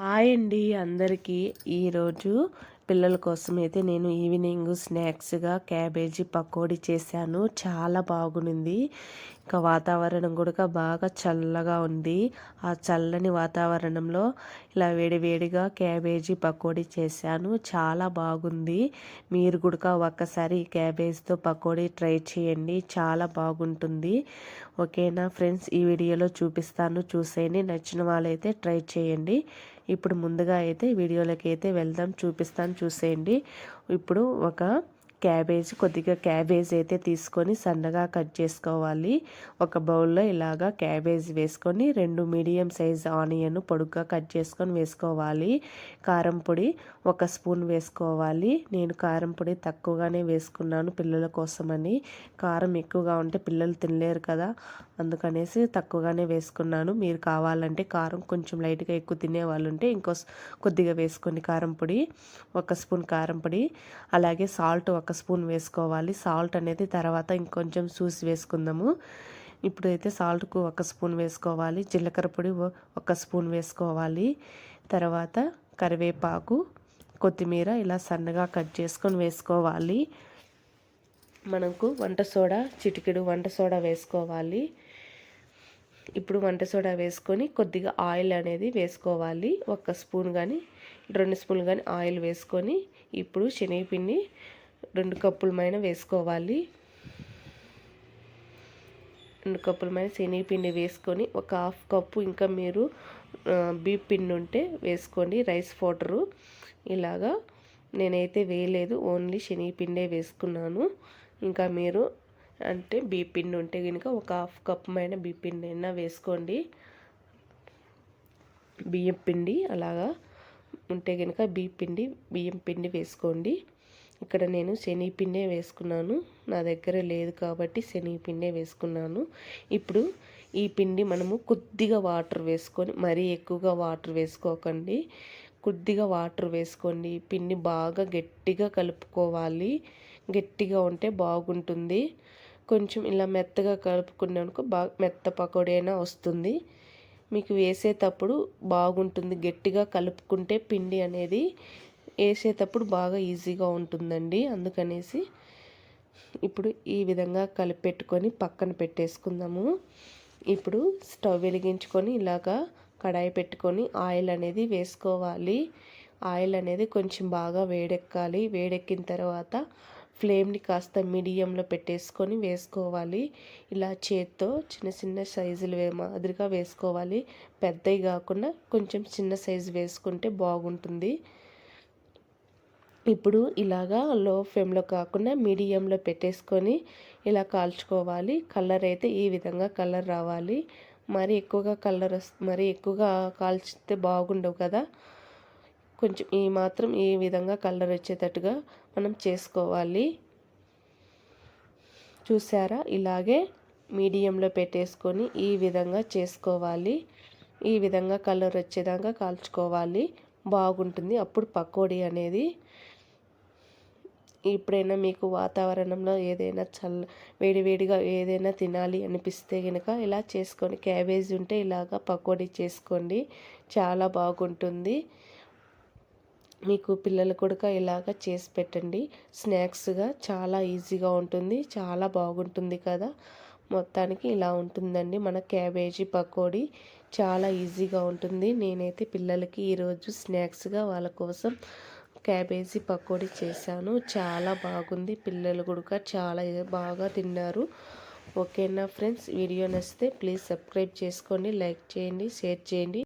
Hi అండి అందరికీ. ఈరోజు పిల్లల కోసం అయితే నేను ఈవినింగ్ స్నాక్స్గా క్యాబేజీ పకోడీ చేశాను. చాలా బాగుంది ఇంకా వాతావరణం కూడా బాగా చల్లగా ఉంది ఆ చల్లని వాతావరణంలో ఇలా వేడివేడిగా క్యాబేజీ పకోడీ చేశాను. చాలా బాగుంది. మీరు కూడా ఒక్కసారి క్యాబేజ్తో పకోడీ ట్రై చేయండి. చాలా బాగుంటుంది. ఓకేనా ఫ్రెండ్స్? ఈ వీడియోలో చూపిస్తాను. చూసేయండి. నచ్చిన వాళ్ళైతే ట్రై చేయండి. ఇప్పుడు ముందుగా అయితే వీడియోలోకి అయితే వెళ్దాం. చూపిస్తాను. చూసేయండి. ఇప్పుడు ఒక క్యాబేజ్ కొద్దిగా క్యాబేజ్ అయితే తీసుకొని సన్నగా కట్ చేసుకోవాలి. ఒక బౌల్లో ఇలాగా క్యాబేజ్ వేసుకొని రెండు మీడియం సైజ్ ఆనియన్ పొడుగ్గా కట్ చేసుకొని వేసుకోవాలి. కారం పొడి ఒక స్పూన్ వేసుకోవాలి. నేను కారం పొడి తక్కువగానే వేసుకున్నాను పిల్లల కోసమని. కారం ఎక్కువగా ఉంటే పిల్లలు తినలేరు కదా అందుకనేసి తక్కువగానే వేసుకున్నాను. మీరు కావాలంటే కారం కొంచెం లైట్గా ఎక్కువ తినే వాళ్ళు ఉంటే ఇంకో కొద్దిగా వేసుకొని కారం పొడి ఒక స్పూన్ కారం పొడి. అలాగే సాల్ట్ ఒక ఒక స్పూన్ వేసుకోవాలి. సాల్ట్ అనేది తర్వాత ఇంకొంచెం చూసి వేసుకుందాము. ఇప్పుడైతే సాల్ట్కు ఒక స్పూన్ వేసుకోవాలి. జీలకర్ర పొడి ఒక స్పూన్ వేసుకోవాలి. తర్వాత కరివేపాకు కొత్తిమీర ఇలా సన్నగా కట్ చేసుకొని వేసుకోవాలి. మనకు వంట సోడా చిటికెడు వంట సోడా వేసుకోవాలి. ఇప్పుడు వంట సోడా వేసుకొని కొద్దిగా ఆయిల్ అనేది వేసుకోవాలి. ఒక స్పూన్ కానీ రెండు స్పూన్లు కానీ ఆయిల్ వేసుకొని ఇప్పుడు శనగపిండి రెండు కప్పుల మైన వేసుకోవాలి. రెండు కప్పుల మైన శనగపిండి వేసుకొని ఒక హాఫ్ కప్పు ఇంకా మీరు బీప్ పిండి ఉంటే వేసుకోండి రైస్ పౌడరు. ఇలాగా నేనైతే వేయలేదు ఓన్లీ శనగపిండే వేసుకున్నాను. ఇంకా మీరు అంటే బీప్ పిండి ఉంటే కనుక ఒక హాఫ్ కప్ మైన బీప్ పిండి అయినా వేసుకోండి. బియ్యం పిండి అలాగా ఉంటే కనుక బియ్యం పిండి బియ్యం పిండి వేసుకోండి. ఇక్కడ నేను శనగపిండే వేసుకున్నాను. నా దగ్గర లేదు కాబట్టి శనగపిండే వేసుకున్నాను. ఇప్పుడు ఈ పిండి మనము కొద్దిగా వాటర్ వేసుకొని మరీ ఎక్కువగా వాటర్ వేసుకోకండి. కొద్దిగా వాటర్ వేసుకోండి. పిండి బాగా గట్టిగా కలుపుకోవాలి. గట్టిగా ఉంటే బాగుంటుంది. కొంచెం ఇలా మెత్తగా కలుపుకున్నానుకో బాగా మెత్త పకోడీ అయినా వస్తుంది. మీకు వేసేటప్పుడు బాగుంటుంది. గట్టిగా కలుపుకుంటే పిండి అనేది వేసేటప్పుడు బాగా ఈజీగా ఉంటుందండి. అందుకనేసి ఇప్పుడు ఈ విధంగా కలిపెట్టుకొని పక్కన పెట్టేసుకుందాము. ఇప్పుడు స్టవ్ వెలిగించుకొని ఇలాగా కడాయి పెట్టుకొని ఆయిల్ అనేది వేసుకోవాలి. ఆయిల్ అనేది కొంచెం బాగా వేడెక్కాలి. వేడెక్కిన తర్వాత ఫ్లేమ్ని కాస్త మీడియంలో పెట్టేసుకొని వేసుకోవాలి. ఇలా చేత్తో చిన్న చిన్న సైజులు మాదిరిగా వేసుకోవాలి. పెద్దవి కాకుండా కొంచెం చిన్న సైజు వేసుకుంటే బాగుంటుంది. ఇప్పుడు ఇలాగా లో ఫ్లేమ్లో కాకుండా మీడియంలో పెట్టేసుకొని ఇలా కాల్చుకోవాలి. కలర్ అయితే ఈ విధంగా కలర్ రావాలి. మరి ఎక్కువగా కలర్ మరి ఎక్కువగా కాల్చితే బాగుండవు కదా. కొంచెం ఈ మాత్రం ఈ విధంగా కలర్ వచ్చేటట్టుగా మనం చేసుకోవాలి. చూసారా? ఇలాగే మీడియంలో పెట్టేసుకొని ఈ విధంగా చేసుకోవాలి. ఈ విధంగా కలర్ వచ్చేదాకా కాల్చుకోవాలి. బాగుంటుంది. అప్పుడు పకోడీ అనేది ఎప్పుడైనా మీకు వాతావరణంలో ఏదైనా చల్ల వేడివేడిగా ఏదైనా తినాలి అనిపిస్తే కనుక ఇలా చేసుకొని క్యాబేజ్ ఉంటే ఇలాగా పకోడీ చేసుకోండి. చాలా బాగుంటుంది. మీకు పిల్లలు కూడా ఇలాగ చేసి పెట్టండి. స్నాక్స్గా చాలా ఈజీగా ఉంటుంది. చాలా బాగుంటుంది కదా. మొత్తానికి ఇలా ఉంటుందండి. మన క్యాబేజీ పకోడీ చాలా ఈజీగా ఉంటుంది. నేనైతే పిల్లలకి ఈరోజు స్నాక్స్గా వాళ్ళ కోసం క్యాబేజీ పకోడీ చేశాను. చాలా బాగుంది. పిల్లలు కూడా చాలా బాగా తిన్నారు. ఓకేనా ఫ్రెండ్స్? వీడియో నచ్చితే ప్లీజ్ సబ్స్క్రైబ్ చేసుకోండి. లైక్ చేయండి షేర్ చేయండి.